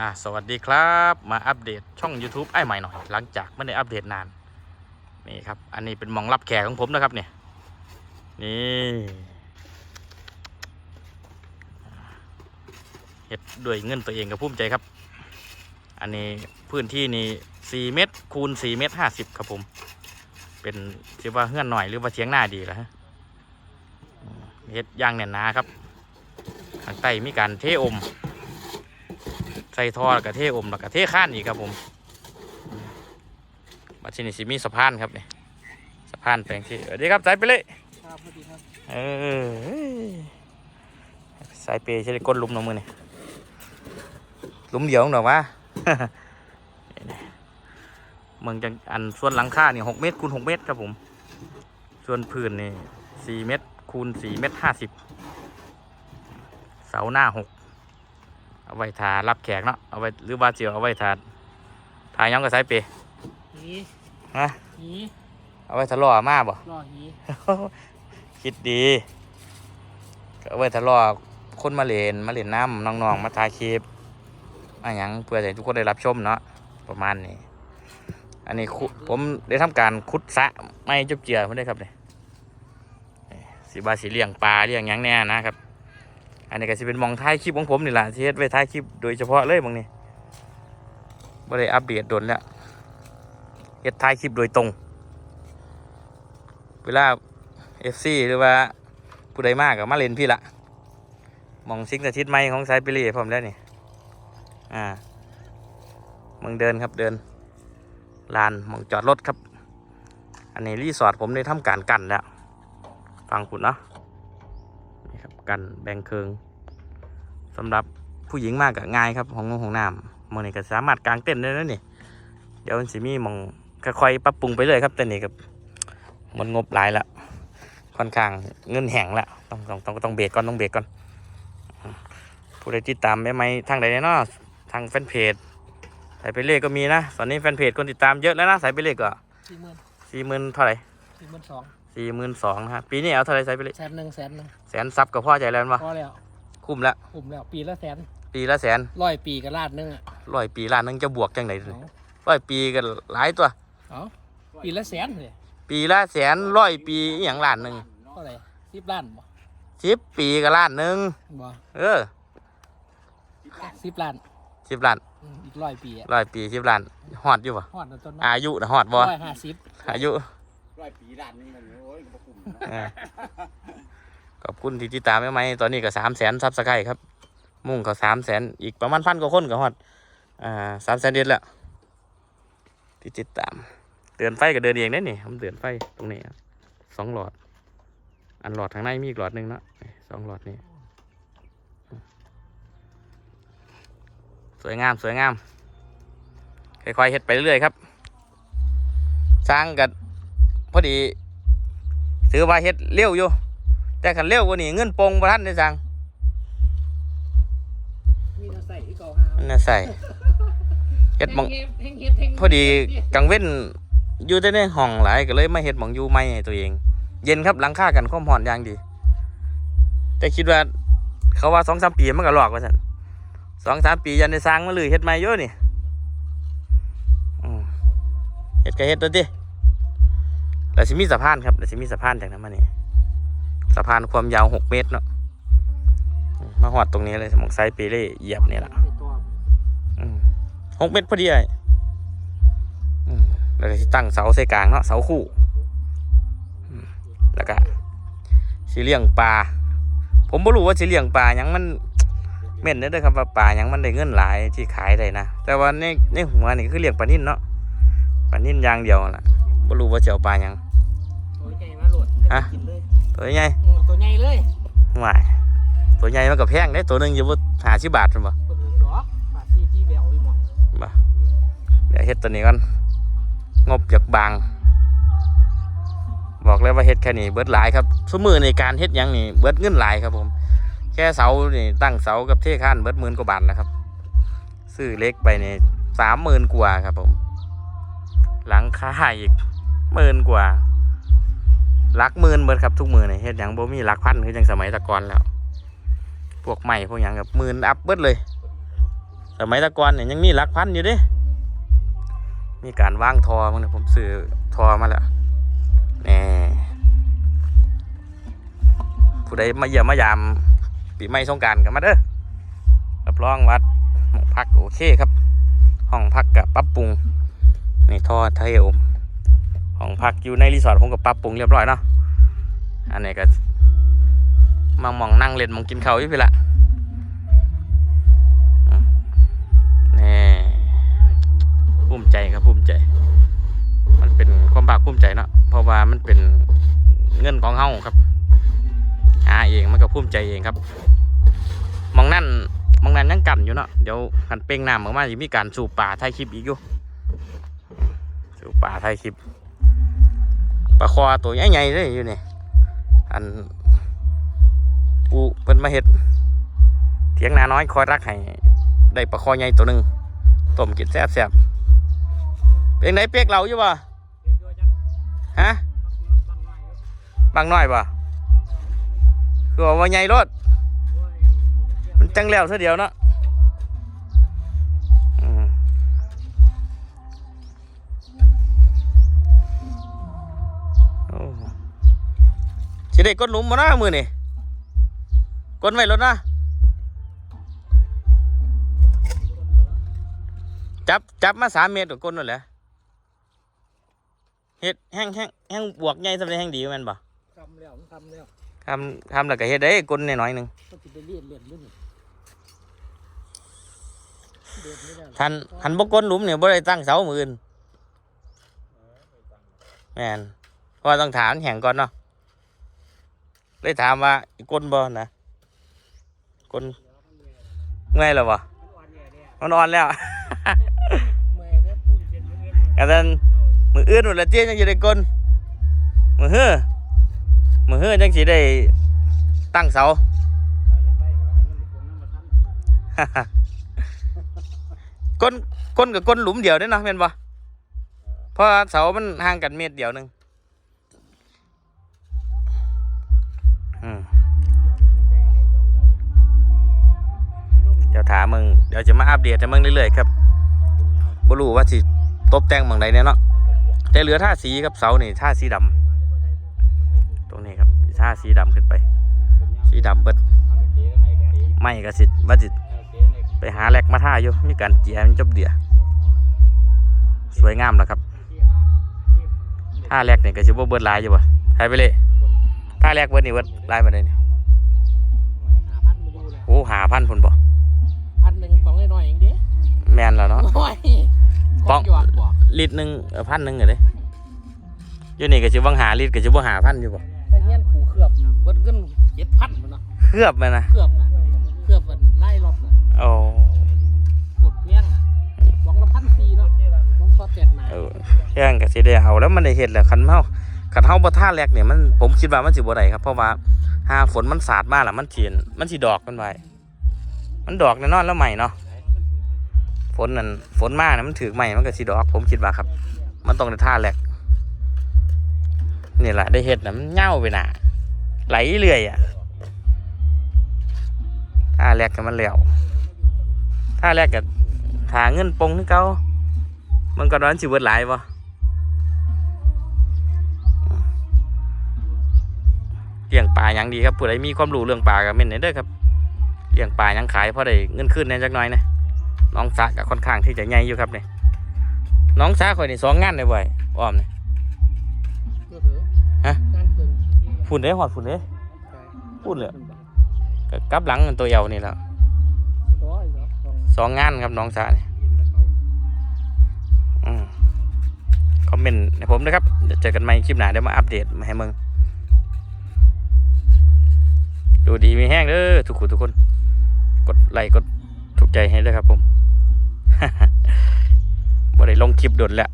อ่าสวัสดีครับมาอัปเดตช่อง YouTube ไอ้ใหม่หน่อย หลังจากไม่ได้อัปเดตนานนี่ครับอันนี้เป็นมองรับแขกของผมนะครับเนี่ยนี่เฮ็ดด้วยเงินตัวเองกับภูมิใจครับ อันนี้พื้นที่นี่4เมตรคูณ4เมตร50ครับผม เป็นคิดว่าเฮื่อนหน่อยหรือว่าเทียงหน้าดีแล้วฮะเฮ็ดย่างแน่นหนาครับข้างใต้มีการเทอม ส่ท่อแล้วก็เทอมแล้วก็เทข้านอีกครับผมมาที่นี่สิมีสะพานครับเนี่ยสะพานแปลงที่สวัสดีครับสายไปเลยครับสวัสดีครับเออสายเปย์ใช้ได้ก้นลุมหนองมือนี่ลุมเดียวหรอวะเมืองจังอันส่วนหลังคาเนี่ยหกเมตรคูณหกเมตรครับผม ส่วนพื้นนี่สี่เมตรคูณสี่เมตรห้าสิบเสาหน้าหก เอาไว้ทารับแขกเนาะเอาไว้หรือว่าเจียวเอาไว้ทาทาย้องกับสายเปย์หีฮะหีเอาไว้ทะเลาะมาบ่รอหีคิดดีก็เอาไว้ทะเลาะคนมาเล่นมาเล่นน้ำน้องๆมาถ่ายคลิปอะไรอย่างเพื่อให้ทุกคนได้รับชมเนาะประมาณนี้ อันนี้ขุผมได้ทำการขุดสระไม่จุบเจือเพื่อนได้ครับเนี่ยสีบาสีเลี้ยงปลาเลี้ยงหยังแน่นะครับ อันนี้ก็จะเป็นมองท้ายคลิปของผมนี่แหละที่เฮ็ดไว้ท้ายคลิปโดยเฉพาะเลยหมองนี้ไม่ได้อัปเดตโดนแล้วเฮ็ดท้ายคลิปโดยตรง เวลาเอฟซีหรือว่าผู้ใดมากกับมาเล่นพี่ละมองซิงสถิตไม่ของสายปิรีผมแล้วนี่ อ่ามึงเดินครับเดิน ลานมองจอดรถครับ อันนี้รีสอร์ทผมได้ทำการกันแล้ว ฟังคุณเนาะ กันแบ่งเคืองสำหรับผู้หญิงมากกับง่ายครับของนงของน้ำมือนี้ก็สามารถกางเต้นท์ได้แล้วนี่เดี๋ยวมันสิมีหมองค่อยๆปรับปรุงไปเลยครับแต่นี่กับมันงบหลายละค่อนข้างเงินแห้งละต้องต้องต้องต้องเบรกก่อนต้องเบรกก่อนผู้ใดติดตามไม่ไหมทางใดเนาะทางแฟนเพจสายไปเลขก็มีนะตอนนี้แฟนเพจคนติดตามเยอะแล้วนะสายไปเลขก็สี่หมื่นสี่หมื่นเท่าไหร่สี่หมื่นสอง สี่หมื่นสองนะฮะปีนี้เอาเท่าไหร่สายไปเลขแสนหนึ่งแสนหนึ่งแสนซับกับพ่อใจแล้วมั้พอแล้วคุ้มละผมแล้ว ปีละแสน ปีละแสนร้อยปีกับลาดหนึงอะร้อยปีล้านหนึงจะบวกจังไหนเอาร้อยปีกันหลายตัว เอาปีละแสนเลยปีละแสนร้อยปีอหย่างล้านหนึ่งเท่าไหร่สิบล้านบ่สิบปีกับล้านหนึ่งบ่เออสิบล้านสิบล้านอืมอีกร้อยปีอะร้อยปีสิบล้านหอดอยู่ปะฮอดแล้วต้นอายุนะหอดบ่ร้อยห้าสิบอายุร้อยปีด้านนึงมันโอ้ ยก็บ่คุ้มอ่าขอบคุณที่ติดตามไหมตอนนี้ก็สามแสนซับสไครต์ครับ มุ่งเขาสามแสนอีกประมาณพันกว่าคนก็ฮอดอ่าสามแสนเดียแล้วที่ติดตามเตือนไฟก็เดินเองได้นี่ผมเตือนไฟตรงนี้สองหลอด อันหลอดทางในมีอีกหลอดหนึ่งเนาะสองหลอดนี่สวยงามสวยงามค่อยๆเฮ็ดไปเรื่อยๆครับ สร้างกันพอดี ถือว่าเฮ็ดเร็วอยู่ แต่ขันเร็วกว่านี้เงินโปงประทันได้สั่งมีน้ำใส่ที่เก่าห้ามันน่ะใส่เฮ็ดหมองเฮงเฮ็ดเฮงพอดีกังเว้นอยู่แต่ในห้องหลายก็เลยมาเฮ็ดหมองอยู่ไม่ให้ตัวเอง เย็นครับหลังคากันความร้อนอย่างดี แต่คิดว่า เขาว่าสองสามปีมันก็หลอกว่าสันสองสามปียันได้สร้างมาเลยเฮ็ดใหม่เยอะนี่อืมเฮ็ดก็เฮ็ดตัวดิ แล้วสิมีสะพานครับแล้วสิมีสะพานจากนั้นมานี่ยสะพานความยาวหกเมตรเนาะมาหอดตรงนี้เลยหมองไซส์เปเล่เหยียบนี่แหละหกเมตรพอดีไอ้อืมแล้วก็ตั้งเสาใส่กลางเนาะเสาคู่แล้วก็สิเลี้ยงปลาผมบ่รู้ว่าสิเลี้ยงปลายังมันเม่นเด้อครับว่าปลายังมันได้เงินหลายที่ขายได้นะแต่ว่าในในหัวนี่คือเลี้ยงปลานิ่นเนาะปลานิ่นอย่างเดียวล่ะบ่รู้ว่าจะเอาปลายัง ฮะ กินเลยตัวใหญ่อืมตัวใหญ่เลยหวายตัวใหญ่มันก็แพงได้ตัวหนึงอยู่บ่หาสิบบาทซั่นบ่ตัวถึงดอกฝาซีที่แววอีหมองบ่เดี๋ยวเฮ็ดตัวนี้ก่อนงบจากบาง บอกเลยว่าเฮ็ดแค่นี้เบิดหลายครับสมือในการเฮ็ดหยังนี่เบิดเงินหลายครับผม แค่เสานี่ตั้งเสากับเทข้านเบิดหมื่นกว่าบาทแล้วครับ ซื้อเล็กไปนี่สามหมื่นกว่าครับผม หลังคาอีกหมื่นกว่าห ลักหมื่นเบิดครับทุกมือนี่เฮ็ดหยังบ่มีลักพันคือจังสมัยตะกอนแล้ว พวกใหม่พวกหยังกับหมื่นอัพเบิดเลย สมัยตะกอนเนี่ยยังมีลักพันอยู่ดิมีการว่างทอมั้งเนี่ยผมซื้อทอมาแล้วนี่ผู้ใดมาเยี่ยมมายามปีใหม่สงกรารกันมาเด้อรับรองวัดห้องพักโอเคครับ ห้องพักกับปรับปรุงนี่ทอไทยอม ห้องพักอยู่ในรีสอร์ทผมก็ปรับปรุงเรียบร้อยเนาะอันนี้ก็มามองนั่งเล่นมองกินข้าวอยู่พี่ละอืมนี่ภูมิใจครับภูมิใจ มันเป็นความภาคภูมิใจเนาะเพราะว่ามันเป็นเงินของเฮาครับหาเองมันก็ภูมิใจเองครับ มองนั่นมองนั่นยังกันอยู่เนาะเดี๋ยวหันเป้งน้ำออกมาจะมีการสูบป่าไทยคลิปอีกอยู่สูบป่าไทยคลิป ปลาคอตัวใหญ่ๆเลยอยู่นี่อันกูเพิ่นมาเห็ดเถียงนาน้อยคอยรักให้ได้ปลาคอใหญ่ตัวหนึ่งต้มกินแซ่บๆเป็นไหนเปียกเราอยู่ป่ะฮะบางน้อยป่ะคือว่าว่าใหญ่รถมันจังแล้วเท่าเดียวเนาะ สิได้กดหลุมมานะมือนี่กดไว้รถนะจับจับมาสามเมตรกดนั่นแหละเฮ็ดแห้งแห้งแห้งบวกใหญ่สำหรับแห้งดีแมันบ่ทำแล้วทำแล้วทำทำแล้วก็เฮ็ดได้กดน้อยๆหนึงก็จะไปเรียนเรียนด้วยนี่เดินไม่ได้หรอกทันทันบกก้นหลุมเนี่ยบ่ได้ตั้งเสามืออื่นแม่นเพราะว่าต้องถามแห่งก่อนเนาะ เลยถามว่าก้นบ่นะก้นเมื่อยแล้วบ่มันอ่อนแล้วเมื่อยแล้วปูดเย็นเมื่อยกระนั้นมืออื่นหมดละเตี้ยยังจะได้ก้นมือเฮือมือเฮือจังสิได้ตั้งเสาก้นก้นกับก้นหลุมเดียวเด้อเนาะแม่นบ่เพราะว่าเสามันห่างกันเมตรเดียวหนึง ดี๋ยวถามมึงเดี๋ยวจะมาอัปเดตให้มึงเรื่อยๆครับบ่รู้ว่าสิตบแต่งบางใดเนี่ยเนาะแต่เหลือท่าสีครับเสานี่ท่าสีดำตรงนี้ครับท่าสีดำขึ้นไป สีดำเบิดไม่กระสิว่าสิไปหาแหลกมาท่าอยู่มีการเจียมันจบเดียสวยงามนะครับท่าแรกเนี่ยก็สิบ่เบิดลายอยู่บ่ให้ไปเลยท่าแรกเบิดนี่เบิดลายปานใดนี่หาพันมาดูเลยโอ้หาพันพุ่นบ่ แม่นแล้วเนาะ โอ้ยปองหยอกบอกลิตรหนึงเออพันหนึงเหรอเด้อยู่นี่ก็สิวังหาลิตรก็สิบ่หาพันอยู่บ่แต่เงี้ยกูเคลือบเบิดเงินเจ็ดพันมันเนาะเคลือบแม่นะเคลือบน่ะเคลือบมันไล่รอบน่ะโอ้กดเพี้ยงอะสองละพันสี่เนาะผมพอแตกมาเออแค่นั้นก็สิได้เอาแล้วมันได้เฮ็ดแล้วคันเฮาคันเฮาบ่ท่าแรกเนี่ยมันผมคิดว่ามันสิบ่ได้ครับเพราะว่าหาฝนมันสาดมาแล้วมันเทียนมันสิดอกกันไว้มันดอกแน่นอนแล้วใหม่เนาะ ฝนนั่นฝนมากนะมันถือใหม่มันก็สิดอก ผมคิดว่าครับ มันต้องได้ท่าแหลกนี่แหละได้เห็ดนะมันเง่าไปหนาไหลเรื่อยอะท่าแหลกกันมันเหลวท่าแหลกกับหาเงินปงให้เขามันก็ร้อนสิเบิดหลายบ่เลี้ยงปลาอย่างดีครับผู้ใดมีความรู้เรื่องปลาก็เม่นเด้อครับเลี้ยงปลายังขายเพราะได้เงินขึ้นแน่จักหน่อยนะ น้องสาก็ค่อนข้างที่จะใหญ่อยู่ครับเนี่ยน้องสาข่อยนี่สองงานเลยบ่อยอ้อมเนี่ยเพื่อเหอะฮะการเกินฝุ่นเด้หอดฝุ่นเด้พูดเลยก็กลับหลังตัวเยาวนี่แหล้วร้อยเหรอสองสองงานครับน้องสาเนี่ยอืมคอมเมนต์ให้ผมนะครับเดี๋ยวเจอกันใหม่คลิปหน้าเดี๋ยวมาอัปเดตมาให้มึงดูดีมีแห้งเด้อทุกคนทุกคน กดไลค์กดถูก ใจให้ด้วยครับผมบ่ได้ลงคลิปโดนแล้ว